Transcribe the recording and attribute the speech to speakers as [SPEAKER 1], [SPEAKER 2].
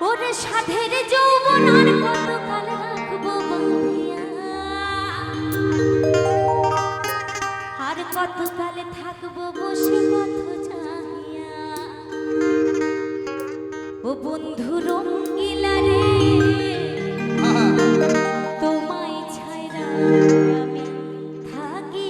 [SPEAKER 1] ওরে সাধের যৌবন আর রাখব আর কত থাকব বসে পথ জানিয়া ও বন্ধু রঙ্গিলা রে, তোমায় ছাইরা আমি থাকি